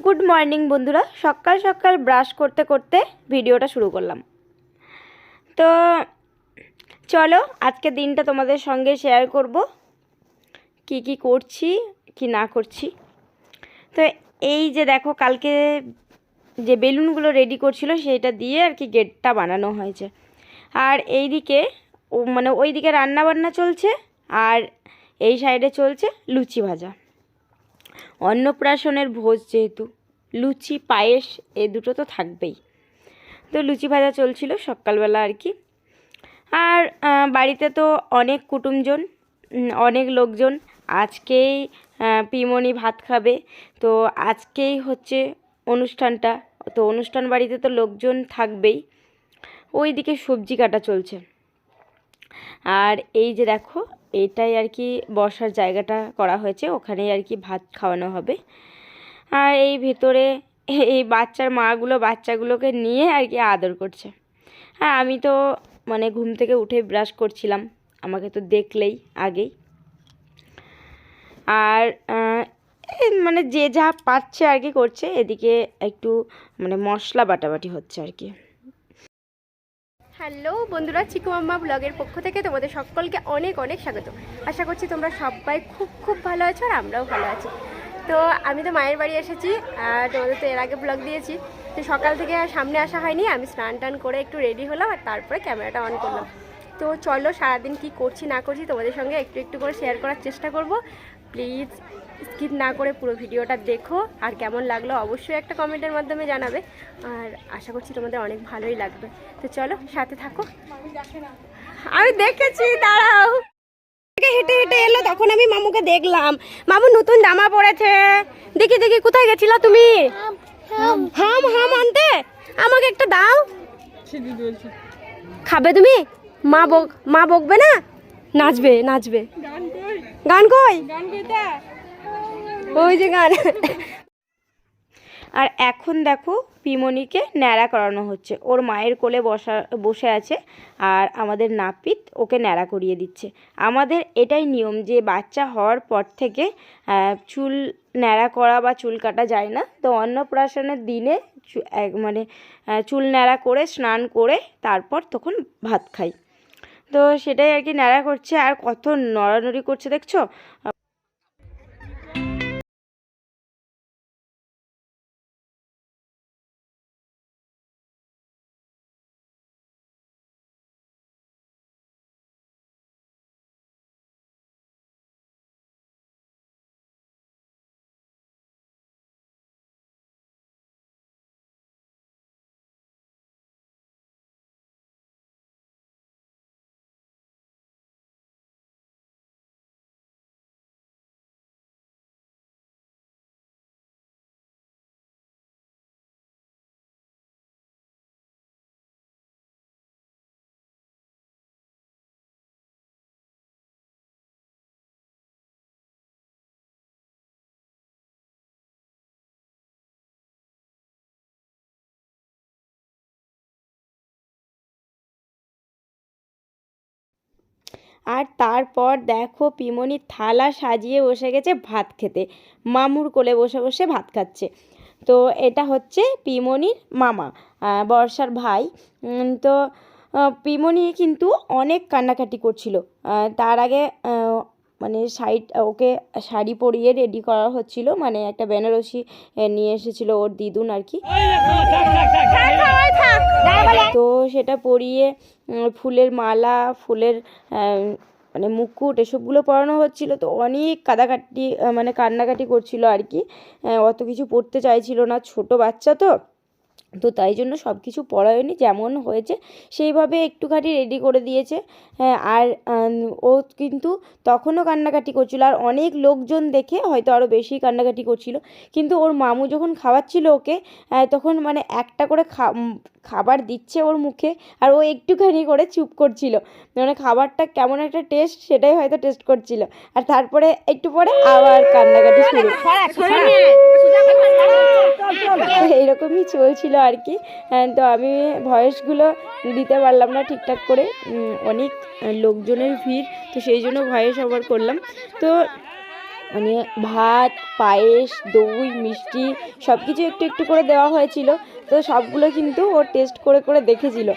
Good morning বন্ধুরা। সকাল সকাল ব্রাশ করতে করতে ভিডিওটা শুরু করলাম। তো চলো, আজকে দিনটা তোমাদের সঙ্গে শেয়ার করব। কি কি করছি, কি না করছি। তো এই যে দেখো, কালকে যে বেলুনগুলো রেডি করছিল সেইটা দিয়ে আর কি গেটটা বানানো হয়েছে। আর এই দিকে মানে ওই দিকে রান্না বান্না চলছে, আর এই সাইডে চলছে লুচি ভাজা। অন্নপ্রাশনের ভোজ যেহেতু, লুচি, পায়েস, এ দুটো তো থাকবেই। তো লুচি ভাজা চলছিল সকালবেলা আর কি। আর বাড়িতে তো অনেক কুটুমজন অনেক লোকজন। আজকেই পিমনি ভাত খাবে। তো আজকেই হচ্ছে অনুষ্ঠানটা। তো অনুষ্ঠান বাড়িতে তো লোকজন থাকবেই। ওই দিকে সবজি কাটা চলছে। আর এই যে দেখো এটাই আর কি বসার জায়গাটা করা হয়েছে। ওখানেই আর কি ভাত খাওয়ানো হবে। আর এই ভেতরে এই বাচ্চার মাগুলো বাচ্চাগুলোকে নিয়ে আর কি আদর করছে। আর আমি তো মানে ঘুম থেকে উঠে ব্রাশ করছিলাম। আমাকে তো দেখলেই আগেই। আর মানে যে যা পাচ্ছে আর কি করছে, এদিকে একটু মানে মশলা বাটাবাটি হচ্ছে আর কি। হ্যালো বন্ধুরা, চিকু মাম্মা ব্লগের পক্ষ থেকে তোমাদের সকলকে অনেক অনেক স্বাগত। আশা করছি তোমরা সবাই খুব খুব ভালো আছো আর আমরাও ভালো আছি। তো আমি তো মায়ের বাড়ি এসেছি, আর তোমাদের তো এর আগে ব্লগ দিয়েছি। তো সকাল থেকে সামনে আসা হয়নি, আমি স্নান টান করে একটু রেডি হলাম আর তারপরে ক্যামেরাটা অন করলাম। তো চলো সারাদিন কি করছি না করছি তোমাদের সঙ্গে একটু একটু করে শেয়ার করার চেষ্টা করব। প্লিজ স্কিপ না করে পুরো ভিডিওটা দেখো। আর কেমন লাগল অবশ্যই একটা কমেন্টের মাধ্যমে জানাবে। আর আশা করছি তোমাদের অনেক ভালোই লাগবে। তো চলো সাথে থাকো। আমি দেখেছি দাঁড়াও। হেঁটে হেঁটে এলো তখন আমি মামুকে দেখলাম। মামু নতুন জামা পরেছে। দেখি দেখি কোথায় গেছিলা তুমি? হাম হাম আনতে? আমাকে একটা দাও। খাবে তুমি? মা বক মা বকবে না? নাচবে নাচবে। গান কই? ওই যে গান। আর এখন দেখো পিমনিকে ন্যাড়া করানো হচ্ছে। ওর মায়ের কোলে বসা, বসে আছে আর আমাদের নাপিত ওকে ন্যাড়া করিয়ে দিচ্ছে। আমাদের এটাই নিয়ম যে বাচ্চা হওয়ার পর থেকে চুল ন্যাড়া করা বা চুল কাটা যায় না। তো অন্নপ্রাশনের দিনে মানে চুল ন্যাড়া করে, স্নান করে তারপর তখন ভাত খাই। তো সেটাই আর কি ন্যাড়া করছে। আর কত নড়ানড়ি করছে দেখছ? আর তারপর দেখো পিমনি থালা সাজিয়ে বসে গেছে ভাত খেতে। মামুর কোলে বসে বসে ভাত খাচ্ছে। তো এটা হচ্ছে পিমনির মামা বর্ষার ভাই। তো পিমনি কিন্তু অনেক কান্নাকাটি করছিল। তার আগে মানে সাইড ওকে শাড়ি পরিয়ে রেডি করা হচ্ছিল। মানে একটা বেনারসি নিয়ে এসেছিল ওর দিদুন আর কি। তো সেটা পরিয়ে ফুলের মালা, ফুলের মানে মুকুট এসবগুলো পরানো হচ্ছিল। তো অনেক কাদাকাটি মানে কান্নাকাটি করছিল আর কি। অত কিছু পড়তে চাইছিল না। ছোট বাচ্চা তো। তো তাই জন্য সব কিছু পড়ায়নি যেমন হয়েছে, সেইভাবে একটুখানি রেডি করে দিয়েছে। হ্যাঁ আর ও কিন্তু তখনও কান্নাকাটি করছিল। আর অনেক লোকজন দেখে হয়তো আরও বেশি কান্নাকাটি করছিল। কিন্তু ওর মামু যখন খাওয়াচ্ছিল ওকে তখন মানে একটা করে খাবার দিচ্ছে ওর মুখে, আর ও একটুখানি করে চুপ করছিল। মানে খাবারটা কেমন একটা টেস্ট সেটাই হয়তো টেস্ট করছিল। আর তারপরে একটু পরে আবার কান্নাকাটি শুরু। এইরকমই চলছিল আর কি। হ্যাঁ, তো আমি ভয়েসগুলো দিতে পারলাম না ঠিকঠাক করে। অনেক লোকজনের ভিড় তো সেই জন্য ভয়েস আবার করলাম। তো মানে ভাত পায়েস দই মিষ্টি সব কিছু একটু একটু করে দেওয়া হয়েছিল। তো সবগুলো কিন্তু ও টেস্ট করে করে দেখেছিল।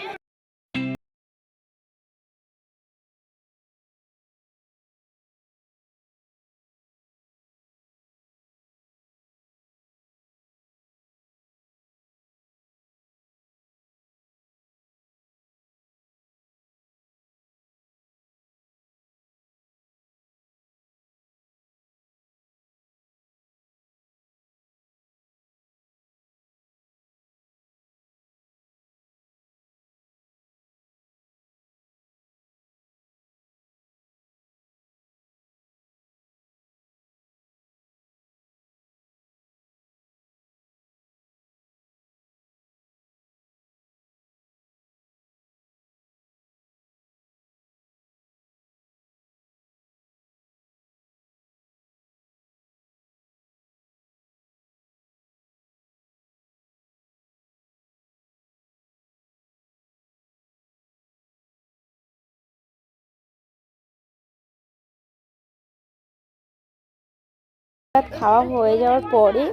খাওয়া হয়ে যাওয়ার পরে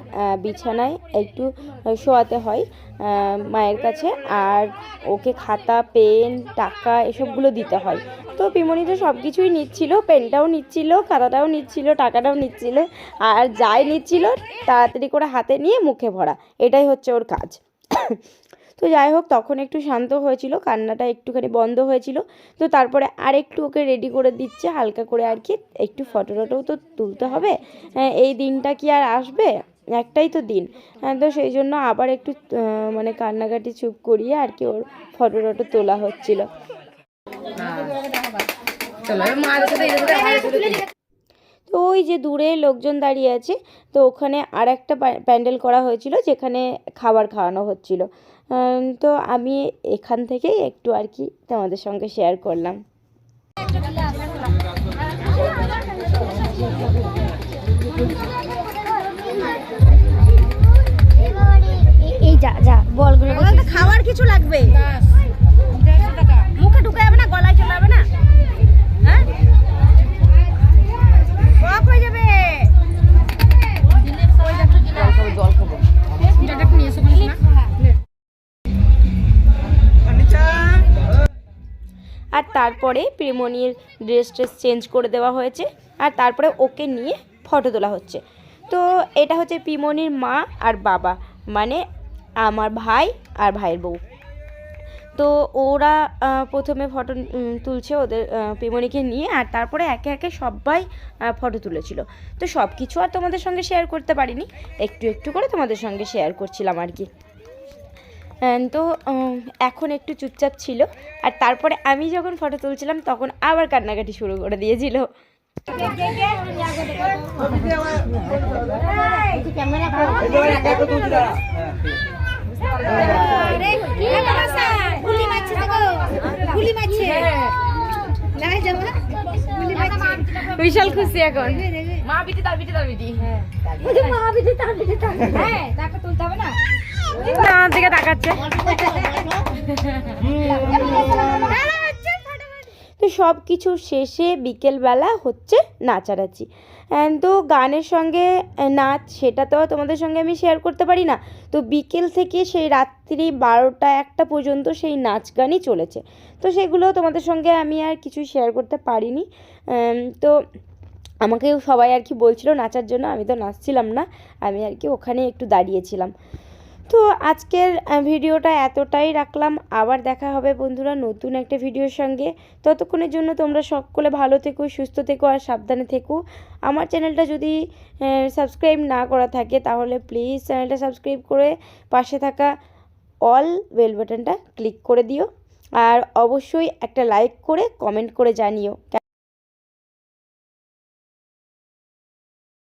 বিছানায় একটু শোয়াতে হয় মায়ের কাছে। আর ওকে খাতা, পেন, টাকা এসবগুলো দিতে হয়। তো পিমনি তো সব কিছুই নিচ্ছিল, পেনটাও নিচ্ছিল, খাতাটাও নিচ্ছিল, টাকাটাও নিচ্ছিল। আর যাই নিচ্ছিল, তাড়াতাড়ি করে হাতে নিয়ে মুখে ভরা। এটাই হচ্ছে ওর কাজ। তো যাই হোক তখন একটু শান্ত হয়েছিল কান্নাটা একটুখানি বন্ধ হয়েছিল। তো তারপরে আর একটু ওকে রেডি করে দিচ্ছে হালকা করে আর কি একটু ফটো টটোও তো তুলতে হবে। হ্যাঁ, এই দিনটা কি আর আসবে? একটাই তো দিন। হ্যাঁ, তো সেই জন্য আবার একটু মানে কান্নাকাটি চুপ করিয়ে আর কি ওর ফটো টটো তোলা হচ্ছিল। তো ওই যে দূরে লোকজন দাঁড়িয়ে আছে তো ওখানে আর একটা প্যা- প্যান্ডেল করা হয়েছিল যেখানে খাবার খাওয়ানো হচ্ছিল। তো আমি এখান থেকেই একটু আর কি তোমাদের সঙ্গে শেয়ার করলাম। এই যা যা বলগুলো খাওয়ার কিছু লাগবে। তারপরে প্রিমনির ড্রেস ট্রেস চেঞ্জ করে দেওয়া হয়েছে আর তারপরে ওকে নিয়ে ফটো তোলা হচ্ছে। তো এটা হচ্ছে পিমনির মা আর বাবা মানে আমার ভাই আর ভাইয়ের বউ। তো ওরা প্রথমে ফটো তুলছে ওদের পিমনিকে নিয়ে আর তারপরে একে একে সবাই ফটো তুলেছিল। তো সব কিছু আর তোমাদের সঙ্গে শেয়ার করতে পারিনি। একটু একটু করে তোমাদের সঙ্গে শেয়ার করছিলাম আর কি। তো এখন একটু চুপচাপ ছিল। আর তারপরে আমি যখন ফটো তুলছিলাম তখন আবার কান্নাকাটি শুরু করে দিয়েছিল। গুলি মারছে দেখো গুলি মারছে নাই যাব বিশাল খুশি এখন দিকে তাকাচ্ছে। তো সব কিছু শেষে বিকেলবেলা হচ্ছে And তো গানের সঙ্গে নাচ, সেটা তো তোমাদের সঙ্গে আমি শেয়ার করতে পারি না। তো বিকেল থেকে সেই রাত্রি বারোটা একটা পর্যন্ত সেই নাচ গানই চলেছে। তো সেগুলো তোমাদের সঙ্গে আমি আর কিছু শেয়ার করতে পারিনি। তো আমাকেও সবাই আর কি বলছিল, নাচার জন্য আমি তো নাচছিলাম না। আমি আর কি ওখানে একটু দাঁড়িয়েছিলাম। তো আজকের ভিডিওটা এতটাই রাখলাম। আবার দেখা হবে বন্ধুরা নতুন একটা ভিডিওর সঙ্গে। ততক্ষণের জন্য তোমরা সকলে ভালো থেকো, সুস্থ থেকো আর সাবধানে থেকো। আমার চ্যানেলটা যদি সাবস্ক্রাইব না করা থাকে তাহলে প্লিজ চ্যানেলটা সাবস্ক্রাইব করে পাশে থাকা অল বেল বাটনটা ক্লিক করে দিও। আর অবশ্যই একটা লাইক করে কমেন্ট করে জানিও।